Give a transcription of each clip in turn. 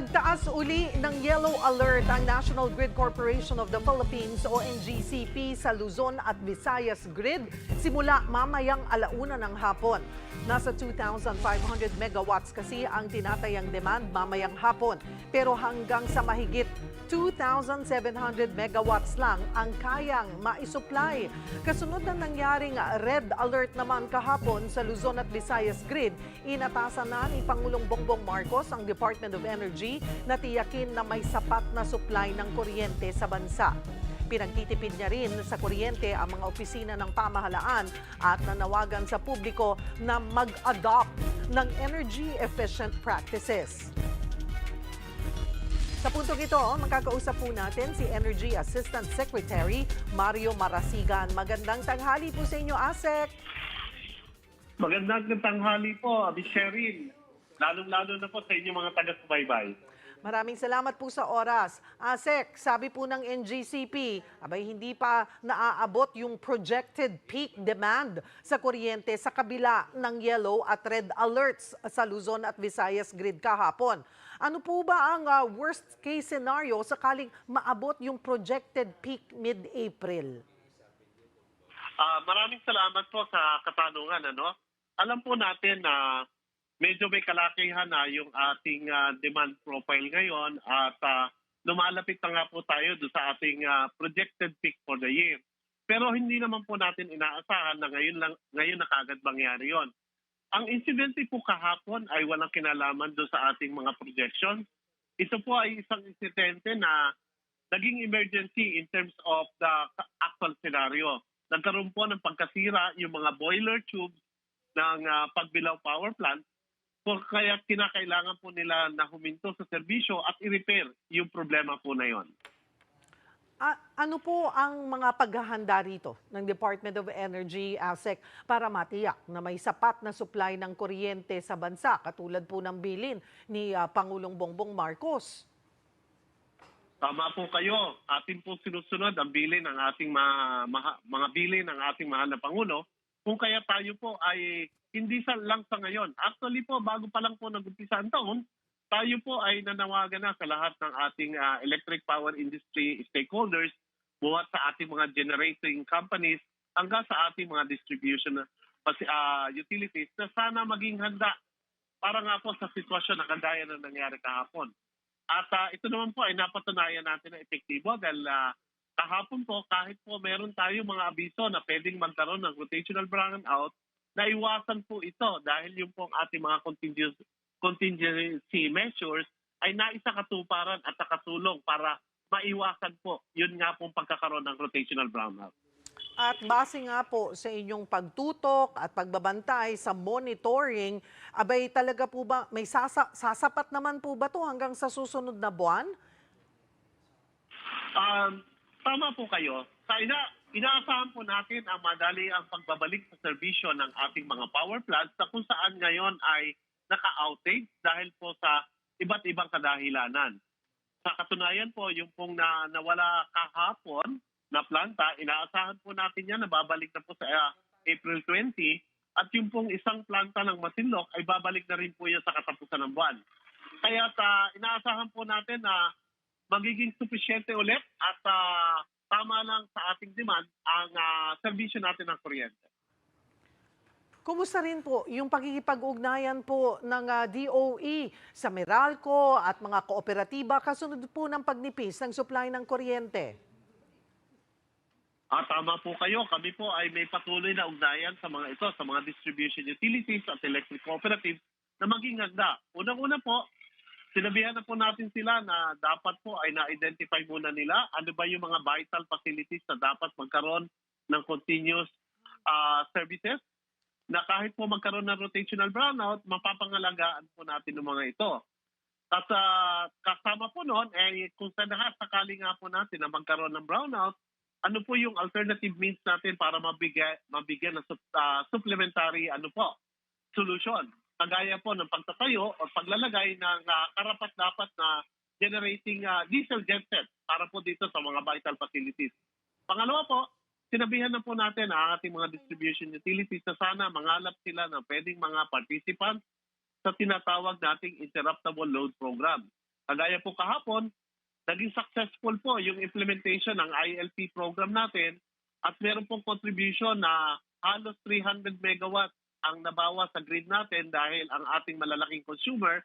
Nagtaas uli ng yellow alert ang National Grid Corporation of the Philippines o NGCP sa Luzon at Visayas Grid simula mamayang alauna ng hapon. Nasa 2,500 megawatts kasi ang tinatayang demand mamayang hapon. Pero hanggang sa mahigit 2,700 megawatts lang ang kayang maisupply. Kasunod ng nangyaring red alert naman kahapon sa Luzon at Visayas Grid, inatasan na ni Pangulong Bongbong Marcos ang Department of Energy na tiyakin na may sapat na supply ng kuryente sa bansa. Pinagtitipid niya rin sa kuryente ang mga opisina ng pamahalaan at nanawagan sa publiko na mag-adopt ng energy efficient practices. Sa puntong ito, makakausap po natin si Energy Assistant Secretary Mario Marasigan. Magandang tanghali po sa inyo, ASEC. Magandang tanghali po, Miss Sherin. Lalong-lalo na po sa inyong mga taga-subaybay. Maraming salamat po sa oras. ASEC, sabi po ng NGCP, abay hindi pa naaabot yung projected peak demand sa kuryente sa kabila ng yellow at red alerts sa Luzon at Visayas grid kahapon. Ano po ba ang ah, worst case scenario sakaling maabot yung projected peak mid-April? Ah, maraming salamat po sa katanungan. Ano? Alam po natin na medyo may kalakihan na yung ating ah, demand profile ngayon at ah, lumalapit na nga po tayo do sa ating ah, projected peak for the year. Pero hindi naman po natin inaasahan na ngayon lang ngayon na kagad mangyari 'yon. Ang incidente po kahapon ay walang kinalaman do sa ating mga projections. Ito po ay isang insidente na naging emergency in terms of the actual scenario. Nagkaroon po ng pagkasira yung mga boiler tubes ng ah, Pagbilao Power Plant So, kaya kinakailangan po nila na huminto sa serbisyo at i-repair yung problema po na yon. A- ano po ang mga paghahanda rito ng Department of Energy, ASEC, para matiyak na may sapat na supply ng kuryente sa bansa, katulad po ng bilin ni ah, Pangulong Bongbong Marcos? Tama po kayo. Atin po sinusunod ang bilin ng ating mga, mga, mga bilin ng ating mahal na Pangulo. Kung kaya tayo po ay hindi sa lang sa ngayon. Actually po, bago pa lang po nag-umpisa ang taon, tayo po ay nanawagan na sa lahat ng ating ah, electric power industry stakeholders, buhat sa ating mga generating companies, hanggang sa ating mga distribution uh, utilities na sana maging handa para nga po sa sitwasyon na kagaya na nangyari kahapon. At ah, ito naman po ay napatunayan natin na epektibo dahil ah, kahapon po kahit po meron tayo mga abiso na pwedeng magkaroon ng rotational brownout, naiwasan po ito dahil yung pong ating mga contingency, contingency measures ay naisa katuparan at nakatulong para maiwasan po yun nga pong pagkakaroon ng rotational brownout. At base nga po sa inyong pagtutok at pagbabantay sa monitoring, abay talaga po ba, may sasa, sasapat naman po ba to hanggang sa susunod na buwan? Um, tama po kayo. Sa ina, inaasahan po natin ang madali ang pagbabalik sa serbisyo ng ating mga power plants na kung saan ngayon ay naka-outage dahil po sa iba't ibang kadahilanan. Sa katunayan po, yung pong na, nawala kahapon na planta, inaasahan po natin yan na babalik na po sa ah, April 20 at yung pong isang planta ng Masinloc ay babalik na rin po yan sa katapusan ng buwan. Kaya ta, inaasahan po natin na magiging sufisyente ulit at ah, tama lang sa ating demand ang ah, serbisyo natin ng kuryente. Kumusta rin po yung pagkikipag-ugnayan po ng ah, DOE sa Meralco at mga kooperatiba kasunod po ng pagnipis ng supply ng kuryente? Ah, tama po kayo. Kami po ay may patuloy na ugnayan sa mga ito, sa mga distribution utilities at electric cooperatives na maging handa. Unang-una po, sinabihan na po natin sila na dapat po ay na-identify muna nila ano ba yung mga vital facilities na dapat magkaroon ng continuous ah, services na kahit po magkaroon ng rotational brownout, mapapangalagaan po natin ng mga ito. At ah, kasama po noon, eh, kung sa lahat sakali nga po natin na magkaroon ng brownout, ano po yung alternative means natin para mabigyan, mabigyan ng ah, supplementary ano po, solution. Kagaya po ng pagtatayo o paglalagay ng ah, karapat-dapat na generating ah, diesel genset para po dito sa mga vital facilities. Pangalawa po, sinabihan na po natin ang ating mga distribution utilities na sana mangalap sila ng pwedeng mga participants sa tinatawag nating interruptible load program. Kagaya po kahapon, naging successful po yung implementation ng ILP program natin at meron pong contribution na halos 300 megawatt ang nabawa sa grid natin dahil ang ating malalaking consumer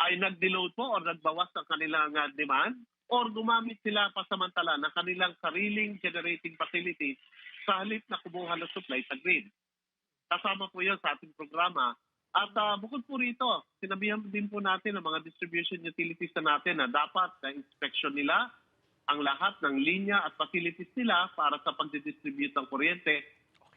ay nag-deload po or nagbawas ng kanilang uh, demand or gumamit sila pasamantala ng kanilang sariling generating facilities sa halip na kumuha ng supply sa grid. Kasama po yun sa ating programa. At ah, bukod po rito, sinabihan din po natin ang mga distribution utilities na natin na dapat na inspection nila ang lahat ng linya at facilities nila para sa pagdidistribute ng kuryente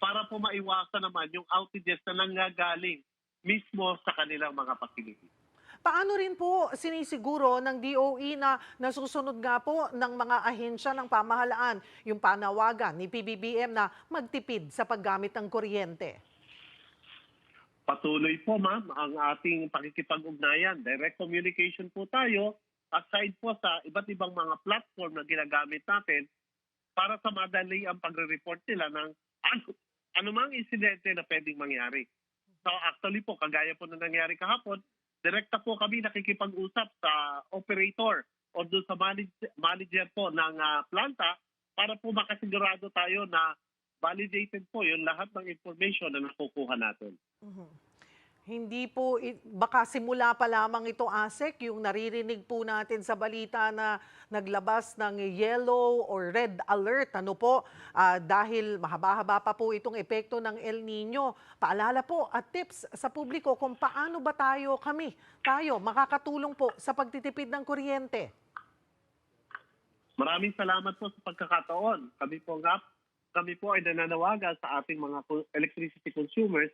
para po maiwasan naman yung outages na nanggagaling mismo sa kanilang mga facilities. Paano rin po sinisiguro ng DOE na nasusunod nga po ng mga ahensya ng pamahalaan yung panawagan ni PBBM na magtipid sa paggamit ng kuryente? Patuloy po ma'am ang ating pakikipag-ugnayan. Direct communication po tayo aside po sa iba't ibang mga platform na ginagamit natin para sa madali ang pagre-report nila ng ano, anumang insidente na pwedeng mangyari. So actually po, kagaya po na nangyari kahapon, direkta po kami nakikipag-usap sa operator o doon sa manage- manager po ng ah, planta para po makasigurado tayo na validated po yung lahat ng information na nakukuha natin. Hindi po, baka simula pa lamang ito, ASEC, yung naririnig po natin sa balita na naglabas ng yellow or red alert. Ano po, Ah, dahil mahaba-haba pa po itong epekto ng El Nino. Paalala po at tips sa publiko kung paano ba tayo, kami, tayo, makakatulong po sa pagtitipid ng kuryente. Maraming salamat po sa pagkakataon. Kami po kami po ay nananawagan sa ating mga electricity consumers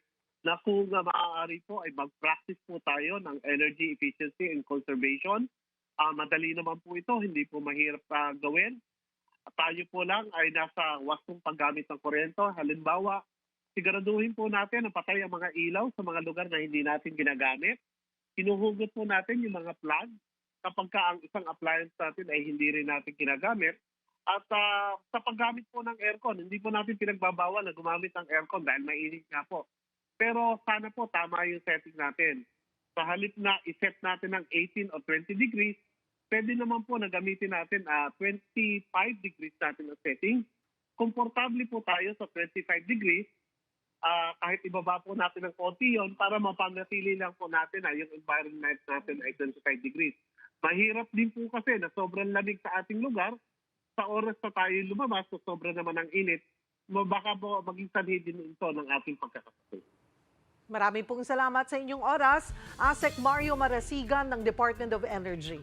na kung uh, maaari po ay mag-practice po tayo ng energy efficiency and conservation. Ah, madali naman po ito, hindi po mahirap ah, gawin. Tayo po lang ay nasa wastong paggamit ng kuryente. Halimbawa, siguraduhin po natin na patay ang mga ilaw sa mga lugar na hindi natin ginagamit. Hinuhugot po natin yung mga plug kapag ka ang isang appliance natin ay hindi rin natin ginagamit. At ah, sa paggamit po ng aircon, hindi po natin pinagbabawal na gumamit ng aircon dahil mainit nga po. Pero sana po tama yung setting natin. Sa halip na iset natin ng 18 o 20 degrees, pwede naman po na gamitin natin ah 25 degrees natin ang setting. Komportable po tayo sa 25 degrees ah kahit ibaba po natin ng konti yon para mapanatili lang po natin na yung environment natin ay 25 degrees. Mahirap din po kasi na sobrang lamig sa ating lugar. Sa oras na tayo lumabas, so sobra naman ang init, baka po maging sanhi din ito ng ating pagkakasakit. Maraming pong salamat sa inyong oras, ASEC Mario Marasigan ng Department of Energy.